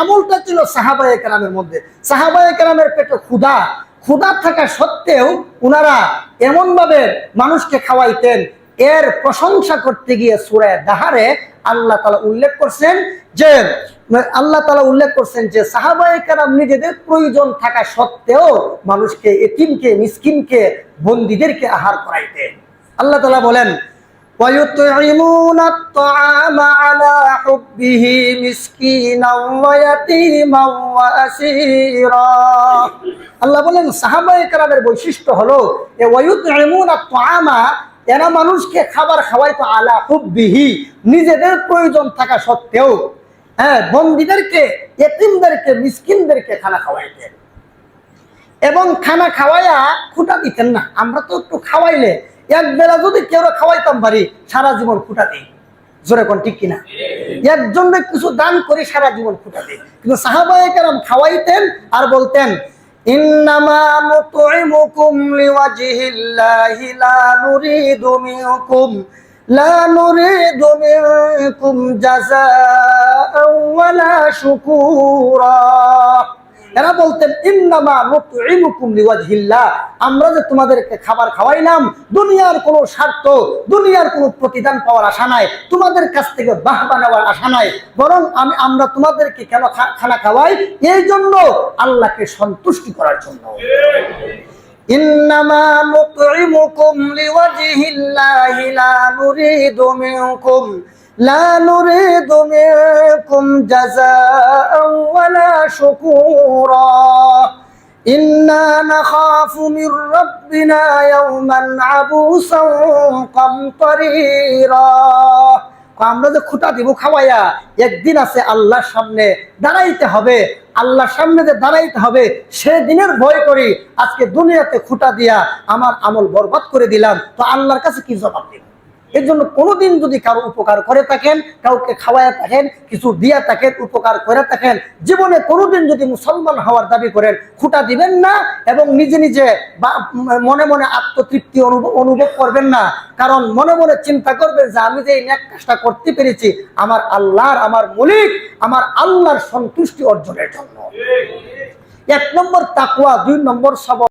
আমলটা ছিল সাহাবায়ে কেরামের মধ্যে। সাহাবায়ে কেরামের পেটে ক্ষুধা। ক্ষুধা থাকা সত্ত্বেও ওনারা এমনভাবে মানুষকে খাওয়াইতেন। এর প্রশংসা করতে গিয়ে সুরায় দাহারে আল্লাহ তালা উল্লেখ করছেন যে, আল্লাহ তালা উল্লেখ করছেন যে, সাহাবায়ে কেরাম নিজেদের প্রয়োজন থাকা সত্ত্বেও মানুষকে, এতিমকে, মিসকিনকে, বন্দীদেরকে আহার করাইতেন। আল্লাহ তালা বলেন ويطعمون الطعام على حبه مسكينا ويتيما وأسيرا আল্লাহ বলেন সাহাবায়ে কেরামের বৈশিষ্ট্য হলো এ ওয়ায়ুতঈমুনা আত-তাআমা এরা মানুষকে খাবার খাওয়াইতো আলা হুব্বিহি নিজেদের প্রয়োজন থাকা সত্ত্বেও হ্যাঁ বন্দীদেরকে এতিমদেরকে মিসকিনদেরকে খানা খাওয়াইতেন এবং খানা খাওয়াইয়া খুঁটা দিতেন না আমরা তো একটু খাওয়াইলে এক বেলা যদি কেউ খাওয়াইতাম পারি সারা জীবন খুঁটা দিই। জোরে কোন ঠিক কিনা? একজনের কিছু দান করি সারা জীবন খুঁটা দিই। কিন্তু সাহাবায়ে কেরাম খাওয়াইতেন আর বলতেন, ইন্নামা এরা বলতেন, ইন্নামা নুতুইমুকুমলিওয়াজহিল্লাহ আমরা যে তোমাদেরকে খাবার খাওয়াইলাম, দুনিয়ার কোনো স্বার্থ, দুনিয়ার কোনো প্রতিদান পাওয়ার আশা নাই, তোমাদের কাছ থেকে বাহবা নেওয়ার আশা নাই, বরং আমি, আমরা তোমাদেরকে কেন খানা খাওয়াই? এই জন্য আল্লাহকে সন্তুষ্টি করার জন্য। ইন্নামা নুতুইমুকুম লিওয়াজহিল্লাহি, লা নুরিদু মিনকুম منكم جزاء ولا شكورا إنا نخاف من ربنا يوما عبوسا قمطريرا আমরা যে খুঁটা দিব খাওয়াইয়া একদিন আছে আল্লাহর সামনে দাঁড়াইতে হবে আল্লাহর সামনে যে দাঁড়াইতে হবে সে দিনের ভয় করি আজকে দুনিয়াতে খুঁটা দিয়া আমার আমল বরবাদ করে দিলাম তো আল্লাহর কাছে কি জবাব দিব এর জন্য কোনোদিন যদি কারও উপকার করে থাকেন, কাউকে খাওয়ায় থাকেন, কিছু দিয়া থাকেন, উপকার করে থাকেন, জীবনে কোনোদিন যদি মুসলমান হওয়ার দাবি করেন, খুঁটা দিবেন না এবং নিজে নিজে বা মনে মনে আত্মতৃপ্তি অনুভব করবেন না। কারণ মনে মনে চিন্তা করবেন যে আমি যে এই ন্যাক কাজটা করতে পেরেছি, আমার আল্লাহর, আমার মলিক, আমার আল্লাহর সন্তুষ্টি অর্জনের জন্য। এক নম্বর তাকুয়া দুই নম্বর সবর।